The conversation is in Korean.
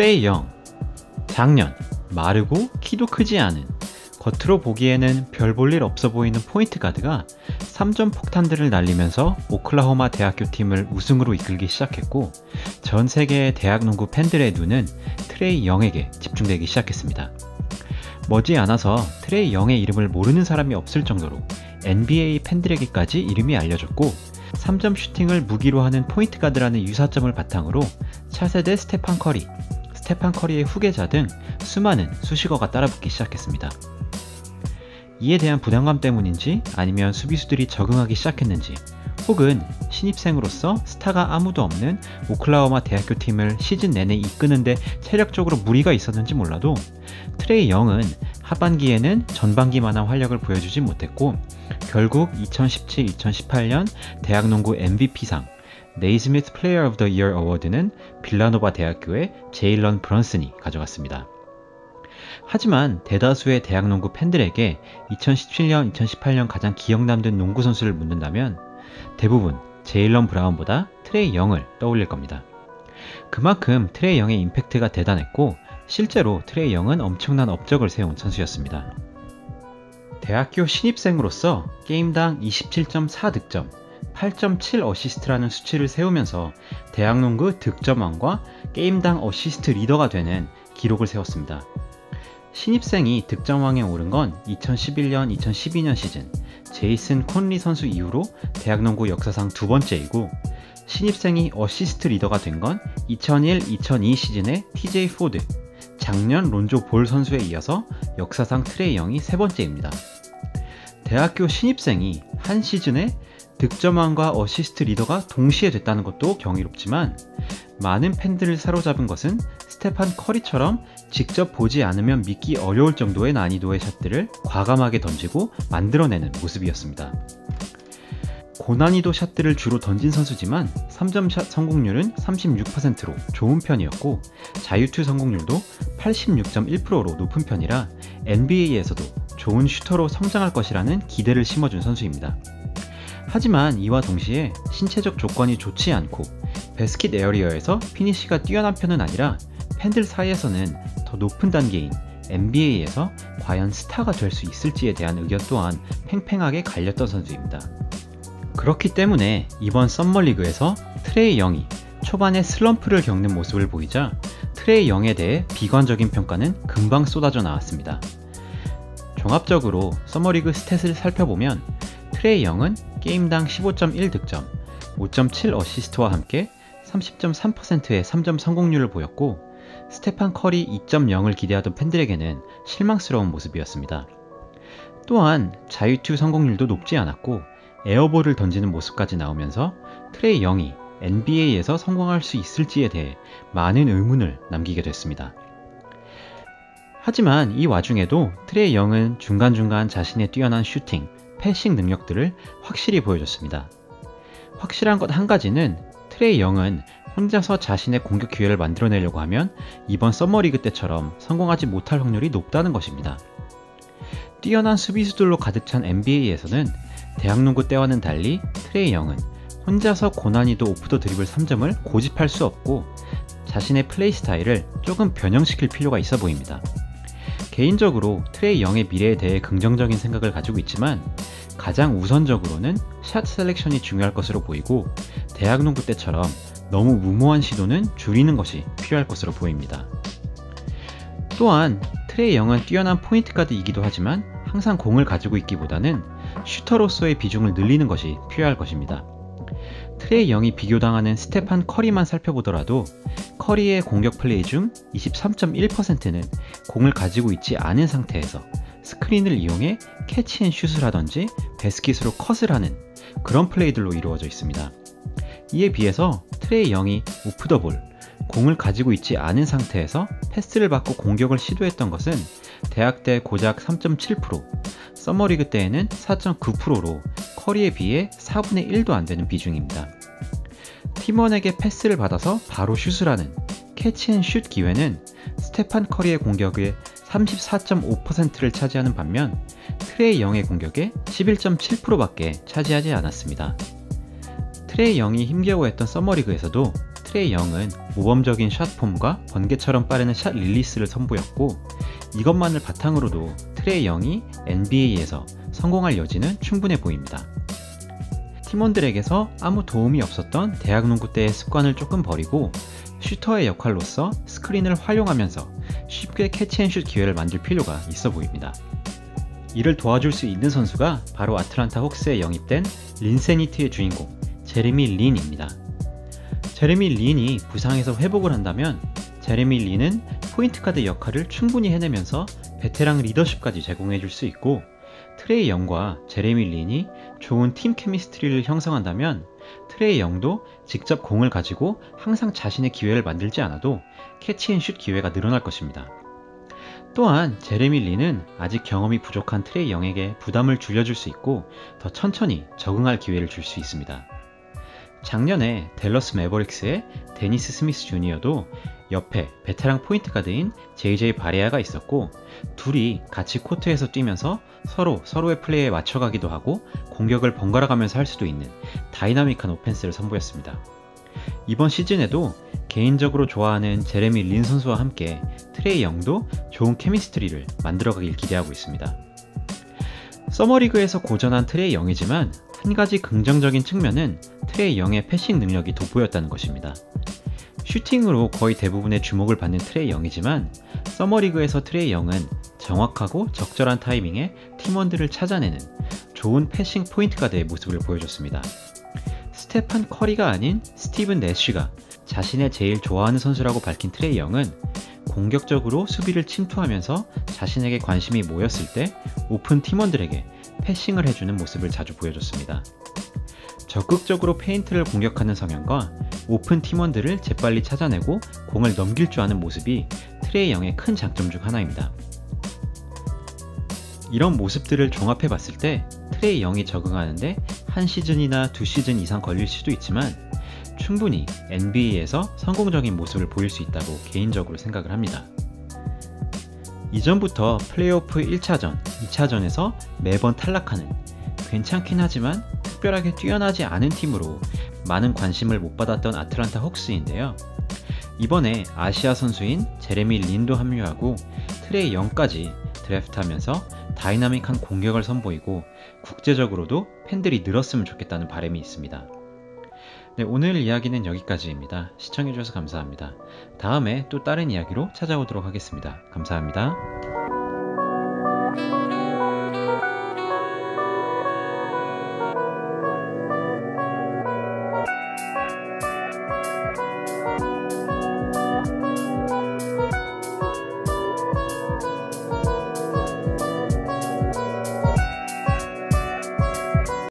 트레이 영 작년 마르고 키도 크지 않은 겉으로 보기에는 별 볼 일 없어 보이는 포인트 가드가 3점 폭탄들을 날리면서 오클라호마 대학교 팀을 우승으로 이끌기 시작했고 전 세계의 대학 농구 팬들의 눈은 트레이 영에게 집중되기 시작했습니다. 머지않아서 트레이 영의 이름을 모르는 사람이 없을 정도로 NBA 팬들에게까지 이름이 알려졌고 3점 슈팅을 무기로 하는 포인트 가드라는 유사점을 바탕으로 차세대 스테판 커리, 스테판 커리의 후계자 등 수많은 수식어가 따라붙기 시작했습니다. 이에 대한 부담감 때문인지 아니면 수비수들이 적응하기 시작했는지 혹은 신입생으로서 스타가 아무도 없는 오클라호마 대학교 팀을 시즌 내내 이끄는데 체력적으로 무리가 있었는지 몰라도 트레이 영은 하반기에는 전반기만한 활약을 보여주지 못했고 결국 2017-2018년 대학농구 MVP상 네이스미트 플레이어 오브 더 이어 어워드는 빌라노바 대학교의 제일런 브런슨이 가져갔습니다. 하지만 대다수의 대학 농구 팬들에게 2017년, 2018년 가장 기억 남는 농구 선수를 묻는다면 대부분 제일런 브라운보다 트레이 영을 떠올릴 겁니다. 그만큼 트레이 영의 임팩트가 대단했고 실제로 트레이 영은 엄청난 업적을 세운 선수였습니다. 대학교 신입생으로서 게임당 27.4 득점, 8.7 어시스트라는 수치를 세우면서 대학농구 득점왕과 게임당 어시스트 리더가 되는 기록을 세웠습니다. 신입생이 득점왕에 오른 건 2011년, 2012년 시즌 제이슨 콘리 선수 이후로 대학농구 역사상 두 번째이고 신입생이 어시스트 리더가 된 건 2001-2002 시즌의 TJ 포드, 작년 론조 볼 선수에 이어서 역사상 트레이 영이 세 번째입니다. 대학교 신입생이 한 시즌에 득점왕과 어시스트 리더가 동시에 됐다는 것도 경이롭지만 많은 팬들을 사로잡은 것은 스테판 커리처럼 직접 보지 않으면 믿기 어려울 정도의 난이도의 샷들을 과감하게 던지고 만들어내는 모습이었습니다. 고난이도 샷들을 주로 던진 선수지만 3점 샷 성공률은 36%로 좋은 편이었고 자유투 성공률도 86.1%로 높은 편이라 NBA에서도 좋은 슈터로 성장할 것이라는 기대를 심어준 선수입니다. 하지만 이와 동시에 신체적 조건이 좋지 않고 베스킷 에어리어에서 피니쉬가 뛰어난 편은 아니라 팬들 사이에서는 더 높은 단계인 NBA에서 과연 스타가 될 수 있을지에 대한 의견 또한 팽팽하게 갈렸던 선수입니다. 그렇기 때문에 이번 썸머리그에서 트레이 영이 초반에 슬럼프를 겪는 모습을 보이자 트레이 영에 대해 비관적인 평가는 금방 쏟아져 나왔습니다. 종합적으로 서머리그 스탯을 살펴보면 트레이 영은 게임당 15.1 득점, 5.7 어시스트와 함께 30.3%의 3점 성공률을 보였고 스테판 커리 2.0을 기대하던 팬들에게는 실망스러운 모습이었습니다. 또한 자유투 성공률도 높지 않았고 에어볼을 던지는 모습까지 나오면서 트레이 영이 NBA에서 성공할 수 있을지에 대해 많은 의문을 남기게 됐습니다. 하지만 이 와중에도 트레이 영은 중간중간 자신의 뛰어난 슈팅, 패싱 능력들을 확실히 보여줬습니다. 확실한 것 한 가지는 트레이 영은 혼자서 자신의 공격 기회를 만들어내려고 하면 이번 썸머리그 때처럼 성공하지 못할 확률이 높다는 것입니다. 뛰어난 수비수들로 가득 찬 NBA에서는 대학농구 때와는 달리 트레이 영은 혼자서 고난이도 오프 더 드리블 3점을 고집할 수 없고 자신의 플레이 스타일을 조금 변형시킬 필요가 있어 보입니다. 개인적으로 트레이 영의 미래에 대해 긍정적인 생각을 가지고 있지만 가장 우선적으로는 샷 셀렉션이 중요할 것으로 보이고 대학 농구 때처럼 너무 무모한 시도는 줄이는 것이 필요할 것으로 보입니다. 또한 트레이 영은 뛰어난 포인트 가드이기도 하지만 항상 공을 가지고 있기보다는 슈터로서의 비중을 늘리는 것이 필요할 것입니다. 트레이 영이 비교당하는 스테판 커리만 살펴보더라도 커리의 공격 플레이 중 23.1%는 공을 가지고 있지 않은 상태에서 스크린을 이용해 캐치앤 슛을 하던지 베스킷으로 컷을 하는 그런 플레이들로 이루어져 있습니다. 이에 비해서 트레이 영이 오프 더 볼, 공을 가지고 있지 않은 상태에서 패스를 받고 공격을 시도했던 것은 대학 때 고작 3.7%, 서머리그 때에는 4.9%로 커리에 비해 4분의 1도 안 되는 비중입니다. 팀원에게 패스를 받아서 바로 슛을 하는 캐치앤슛 기회는 스테판 커리의 공격의 34.5%를 차지하는 반면 트레이 영의 공격의 11.7%밖에 차지하지 않았습니다. 트레이 영이 힘겨워했던 서머리그에서도 트레이 영은 모범적인 샷폼과 번개처럼 빠르는 샷 릴리스를 선보였고 이것만을 바탕으로도 트레이 영이 NBA에서 성공할 여지는 충분해 보입니다. 팀원들에게서 아무 도움이 없었던 대학 농구 때의 습관을 조금 버리고 슈터의 역할로서 스크린을 활용하면서 쉽게 캐치앤슛 기회를 만들 필요가 있어 보입니다. 이를 도와줄 수 있는 선수가 바로 아틀란타 혹스에 영입된 린세니트의 주인공 제레미 린입니다. 제레미 린이 부상에서 회복을 한다면 제레미 린은 포인트 카드 역할을 충분히 해내면서 베테랑 리더십까지 제공해 줄 수 있고 트레이 영과 제레미 린이 좋은 팀 케미스트리를 형성한다면 트레이 영도 직접 공을 가지고 항상 자신의 기회를 만들지 않아도 캐치앤슛 기회가 늘어날 것입니다. 또한 제레미 리는 아직 경험이 부족한 트레이 영에게 부담을 줄여줄 수 있고 더 천천히 적응할 기회를 줄 수 있습니다. 작년에 델러스 매버릭스의 데니스 스미스 주니어도 옆에 베테랑 포인트 가드인 JJ 바레아가 있었고 둘이 같이 코트에서 뛰면서 서로 서로의 플레이에 맞춰가기도 하고 공격을 번갈아 가면서 할 수도 있는 다이나믹한 오펜스를 선보였습니다. 이번 시즌에도 개인적으로 좋아하는 제레미 린 선수와 함께 트레이 영도 좋은 케미스트리를 만들어가길 기대하고 있습니다. 서머리그에서 고전한 트레이 영이지만 한 가지 긍정적인 측면은 트레이 영의 패싱 능력이 돋보였다는 것입니다. 슈팅으로 거의 대부분의 주목을 받는 트레이 영이지만 서머리그에서 트레이 영은 정확하고 적절한 타이밍에 팀원들을 찾아내는 좋은 패싱 포인트 가드의 모습을 보여줬습니다. 스테판 커리가 아닌 스티븐 내쉬가 자신의 제일 좋아하는 선수라고 밝힌 트레이 영은 공격적으로 수비를 침투하면서 자신에게 관심이 모였을 때 오픈 팀원들에게 패싱을 해주는 모습을 자주 보여줬습니다. 적극적으로 페인트를 공격하는 성향과 오픈 팀원들을 재빨리 찾아내고 공을 넘길 줄 아는 모습이 트레이 영의 큰 장점 중 하나입니다. 이런 모습들을 종합해 봤을 때 트레이 영이 적응하는데 한 시즌이나 두 시즌 이상 걸릴 수도 있지만 충분히 NBA에서 성공적인 모습을 보일 수 있다고 개인적으로 생각을 합니다. 이전부터 플레이오프 1차전, 2차전에서 매번 탈락하는 괜찮긴 하지만 특별하게 뛰어나지 않은 팀으로 많은 관심을 못 받았던 아틀란타 혹스인데요. 이번에 아시아 선수인 제레미 린도 합류하고 트레이 0까지 드래프트하면서 다이나믹한 공격을 선보이고 국제적으로도 팬들이 늘었으면 좋겠다는 바람이 있습니다. 네, 오늘 이야기는 여기까지입니다. 시청해주셔서 감사합니다. 다음에 또 다른 이야기로 찾아오도록 하겠습니다. 감사합니다.